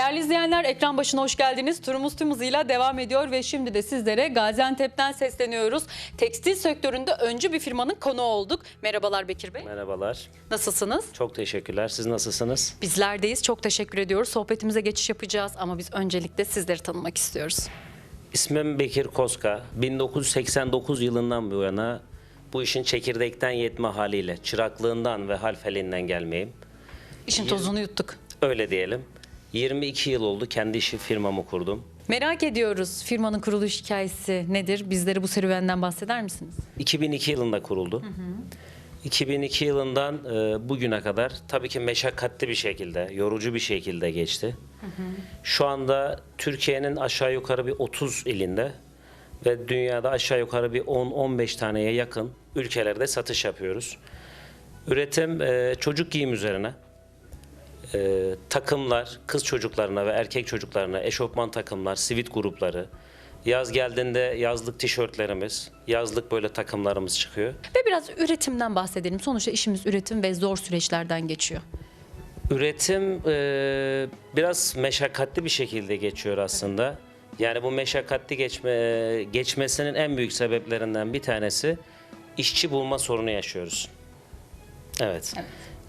Değerli izleyenler ekran başına hoş geldiniz. Turumuz tüm hızıyla devam ediyor ve şimdi de sizlere Gaziantep'ten sesleniyoruz. Tekstil sektöründe öncü bir firmanın konu olduk. Merhabalar Bekir Bey. Merhabalar. Nasılsınız? Çok teşekkürler. Siz nasılsınız? Bizlerdeyiz. Çok teşekkür ediyoruz. Sohbetimize geçiş yapacağız ama biz öncelikle sizleri tanımak istiyoruz. İsmim Bekir Koska. 1989 yılından bu yana bu işin çekirdekten yetme haliyle, çıraklığından ve halfeliğinden gelmeyim. İşin tozunu yuttuk. Öyle diyelim. 22 yıl oldu kendi işi firmamı kurdum. Merak ediyoruz firmanın kuruluş hikayesi nedir? Bizlere bu serüvenden bahseder misiniz? 2002 yılında kuruldu. 2002 yılından e, bugüne kadar tabii ki meşakkatli bir şekilde, yorucu bir şekilde geçti. Şu anda Türkiye'nin aşağı yukarı bir 30 ilinde ve dünyada aşağı yukarı bir 10-15 taneye yakın ülkelerde satış yapıyoruz. Üretim e, çocuk giyim üzerine. E, takımlar, kız çocuklarına ve erkek çocuklarına eşofman takımlar, sivit grupları, Yaz geldiğinde yazlık tişörtlerimiz, yazlık böyle takımlarımız çıkıyor. Ve biraz üretimden bahsedelim. Sonuçta işimiz üretim ve zor süreçlerden geçiyor. Üretim e, biraz meşakkatli bir şekilde geçiyor aslında. Yani bu meşakkatli geçme geçmesinin en büyük sebeplerinden bir tanesi işçi bulma sorunu yaşıyoruz. Evet.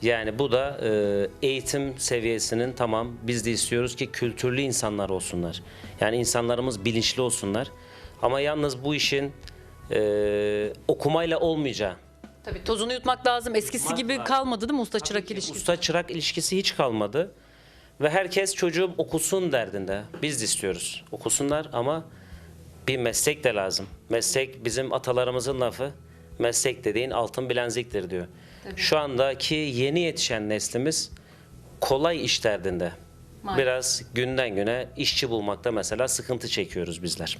Yani bu da e, eğitim seviyesinin tamam biz de istiyoruz ki kültürlü insanlar olsunlar. Yani insanlarımız bilinçli olsunlar. Ama yalnız bu işin e, okumayla olmayacağı. Tabii tozunu yutmak lazım. Eskisi Yutmak gibi lazım. kalmadı değil mi usta çırak ilişkisi? Usta çırak ilişkisi hiç kalmadı. Ve herkes çocuğum okusun derdinde. Biz de istiyoruz. Okusunlar ama bir meslek de lazım. Meslek bizim atalarımızın lafı. Meslek dediğin altın bilenziktir diyor. Şu andaki yeni yetişen neslimiz kolay iş derdinde. Maalesef. Biraz günden güne işçi bulmakta mesela sıkıntı çekiyoruz bizler.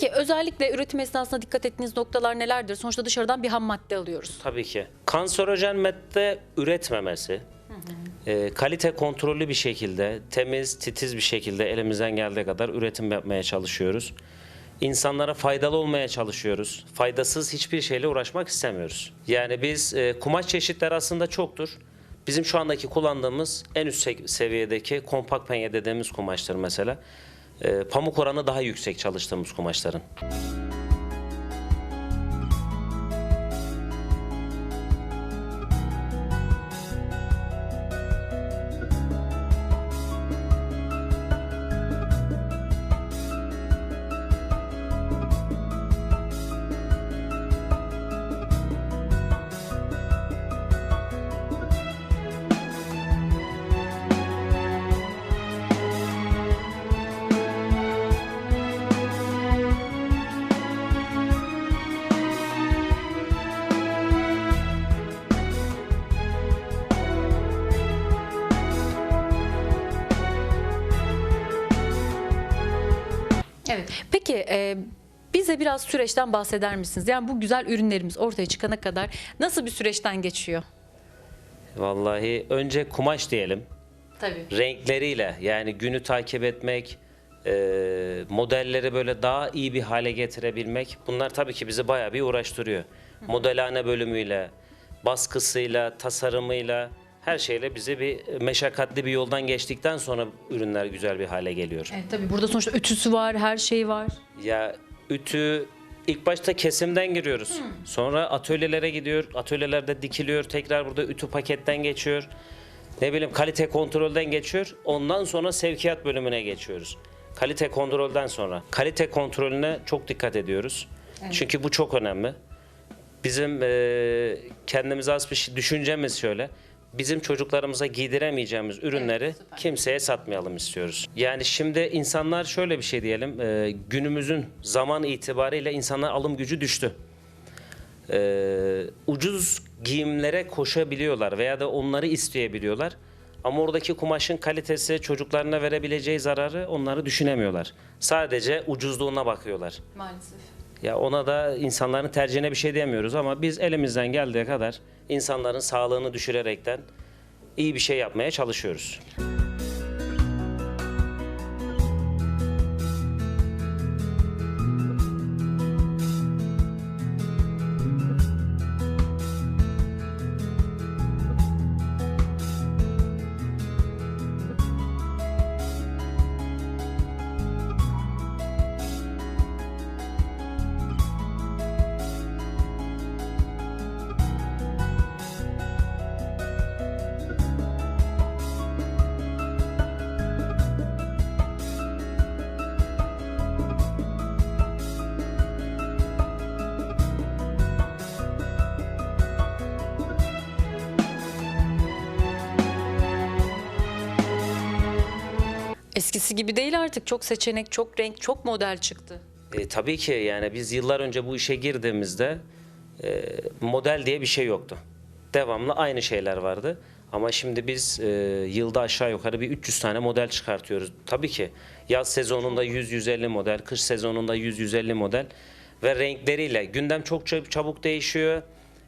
Peki özellikle üretim esnasında dikkat ettiğiniz noktalar nelerdir? Sonuçta dışarıdan bir ham madde alıyoruz. Tabii ki. Kanserojen madde üretmemesi, e, kalite kontrollü bir şekilde, temiz, titiz bir şekilde elimizden geldiği kadar üretim yapmaya çalışıyoruz. İnsanlara faydalı olmaya çalışıyoruz. Faydasız hiçbir şeyle uğraşmak istemiyoruz. Yani biz e, kumaş çeşitleri aslında çoktur. Bizim şu andaki kullandığımız en üst se- seviyedeki kompakt penye dediğimiz kumaştır mesela. E, pamuk oranı daha yüksek çalıştığımız kumaşların. Evet. Peki e, bize biraz süreçten bahseder misiniz? Yani bu güzel ürünlerimiz ortaya çıkana kadar nasıl bir süreçten geçiyor? Vallahi önce kumaş diyelim. Tabii. renkleriyle yani günü takip etmek, e, modelleri böyle daha iyi bir hale getirebilmek bunlar tabii ki bizi bayağı bir uğraştırıyor. Modelhane bölümüyle, baskısıyla, tasarımıyla her şeyle bizi bir meşakkatli bir yoldan geçtikten sonra ürünler güzel bir hale geliyor. Evet tabii burada sonuçta ütüsü var, her şey var. Ya ütü ilk başta kesimden giriyoruz. Sonra atölyelere gidiyor. Atölyelerde dikiliyor. Tekrar burada ütü paketten geçiyor. Ne bileyim kalite kontrolden geçiyor. Ondan sonra sevkiyat bölümüne geçiyoruz. Kalite kontrolden sonra. Kalite kontrolüne çok dikkat ediyoruz. Çünkü bu çok önemli. Bizim eee kendimize az bir şey, düşüncemiz şöyle. Bizim çocuklarımıza giydiremeyeceğimiz ürünleri süper. kimseye satmayalım istiyoruz. Yani şimdi insanlar şöyle bir şey diyelim. eee, günümüzün zaman itibariyle insanlar alım gücü düştü. Eee, ucuz giyimlere koşabiliyorlar veya da onları isteyebiliyorlar. Ama oradaki kumaşın kalitesi, çocuklarına verebileceği zararı onları düşünemiyorlar. Sadece ucuzluğuna bakıyorlar. Maalesef. Ya ona da insanların tercihine bir şey diyemiyoruz ama biz elimizden geldiği kadar insanların sağlığını düşürerekten iyi bir şey yapmaya çalışıyoruz. Eskisi gibi değil artık. Çok seçenek, çok renk, çok model çıktı. E, tabii ki yani biz yıllar önce bu işe girdiğimizde e, model diye bir şey yoktu. Devamlı aynı şeyler vardı. Ama şimdi biz e, yılda aşağı yukarı bir 300 tane model çıkartıyoruz. Tabii ki yaz sezonunda 100-150 model, kış sezonunda 100-150 model ve renkleriyle gündem çok çab- çabuk değişiyor.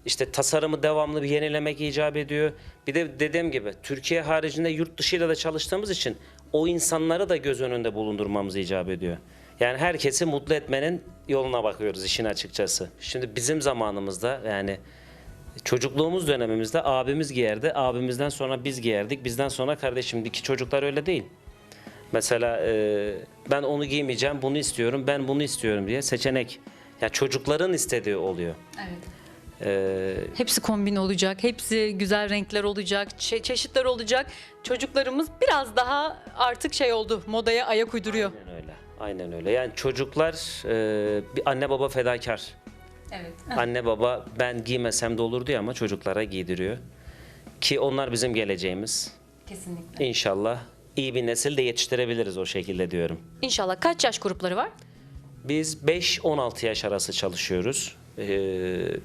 İşte tasarımı devamlı bir yenilemek icap ediyor. Bir de dediğim gibi Türkiye haricinde yurt dışıyla da çalıştığımız için o insanları da göz önünde bulundurmamız icap ediyor. Yani herkesi mutlu etmenin yoluna bakıyoruz işin açıkçası. Şimdi bizim zamanımızda yani çocukluğumuz dönemimizde abimiz giyerdi. Abimizden sonra biz giyerdik. Bizden sonra kardeşim. Şimdiki çocuklar öyle değil. Mesela e, ben onu giymeyeceğim, bunu istiyorum, ben bunu istiyorum diye seçenek. Ya çocukların istediği oluyor. Evet. E, Hepsi kombin olacak, hepsi güzel renkler olacak, çe- çeşitler olacak. Çocuklarımız biraz daha artık şey oldu, modaya ayak uyduruyor. aynen öyle. Aynen öyle. Yani çocuklar e, bir anne baba fedakar. Evet. Anne baba ben giymesem de olur diyor ama çocuklara giydiriyor. Ki onlar bizim geleceğimiz. Kesinlikle. İnşallah iyi bir nesil de yetiştirebiliriz o şekilde diyorum. İnşallah kaç yaş grupları var? Biz 5-16 yaş arası çalışıyoruz.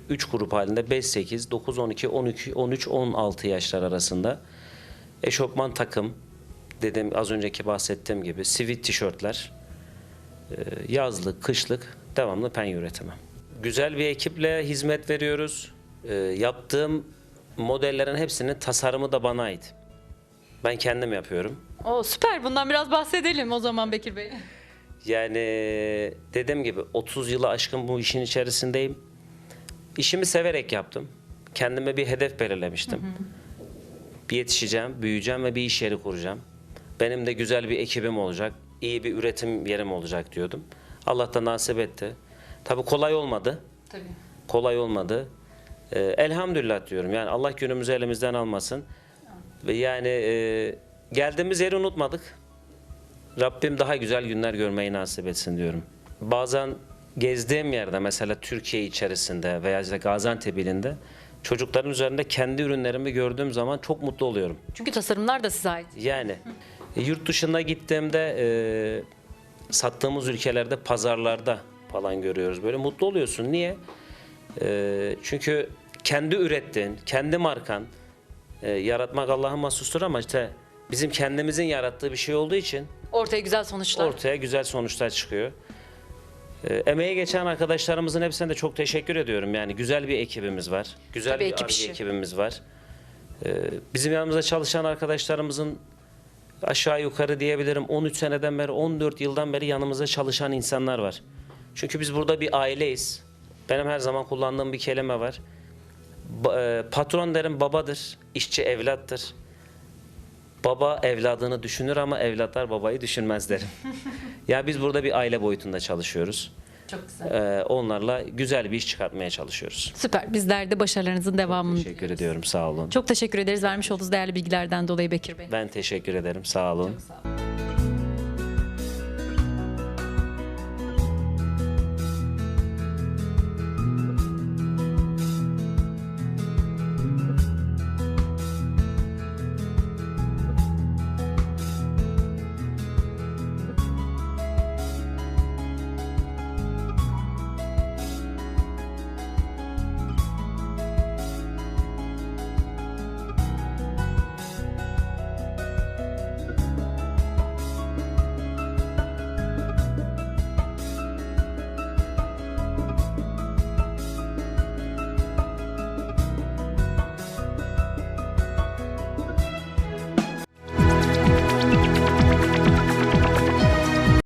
3 grup halinde 5, 8, 9, 12, 12, 13, 16 yaşlar arasında. Eşofman takım, dedim az önceki bahsettiğim gibi sivit tişörtler, e, yazlık, kışlık, devamlı pen üretimi. Güzel bir ekiple hizmet veriyoruz. E, Yaptığım modellerin hepsinin tasarımı da bana ait. Ben kendim yapıyorum. Oo süper. Bundan biraz bahsedelim o zaman Bekir Bey. Yani dediğim gibi 30 yılı aşkın bu işin içerisindeyim. İşimi severek yaptım. Kendime bir hedef belirlemiştim. Bir yetişeceğim, büyüyeceğim ve bir iş yeri kuracağım. Benim de güzel bir ekibim olacak, iyi bir üretim yerim olacak diyordum. Allah da nasip etti. Tabii kolay olmadı. Tabii. Kolay olmadı. Ee, elhamdülillah diyorum. Yani Allah günümüzü elimizden almasın. Ve yani e, geldiğimiz yeri unutmadık. Rabbim daha güzel günler görmeyi nasip etsin diyorum. Bazen gezdiğim yerde mesela Türkiye içerisinde veya işte Gaziantep ilinde çocukların üzerinde kendi ürünlerimi gördüğüm zaman çok mutlu oluyorum. Çünkü tasarımlar da size ait. Yani yurt dışına gittiğimde e, sattığımız ülkelerde pazarlarda falan görüyoruz. Böyle mutlu oluyorsun. Niye? E, çünkü kendi ürettiğin, kendi markan e, yaratmak Allah'ın mahsustur ama işte bizim kendimizin yarattığı bir şey olduğu için Ortaya güzel sonuçlar. ortaya güzel sonuçlar çıkıyor. E, emeğe geçen arkadaşlarımızın hepsine de çok teşekkür ediyorum. Yani güzel bir ekibimiz var. Güzel Tabii bir ekip Ar-Ge işi. ekibimiz var. E, bizim yanımızda çalışan arkadaşlarımızın aşağı yukarı diyebilirim 13 seneden beri 14 yıldan beri yanımızda çalışan insanlar var. Çünkü biz burada bir aileyiz. Benim her zaman kullandığım bir kelime var. Ba- e, patron derim babadır, işçi evlattır. Baba evladını düşünür ama evlatlar babayı düşünmez derim. ya biz burada bir aile boyutunda çalışıyoruz. Çok güzel. Ee, onlarla güzel bir iş çıkartmaya çalışıyoruz. Süper. Bizler de başarılarınızın devamını Teşekkür diliyoruz. ediyorum, sağ olun. Çok teşekkür ederiz vermiş olduğunuz değerli bilgilerden dolayı Bekir Bey. Ben teşekkür ederim, sağ olun. Çok sağ olun.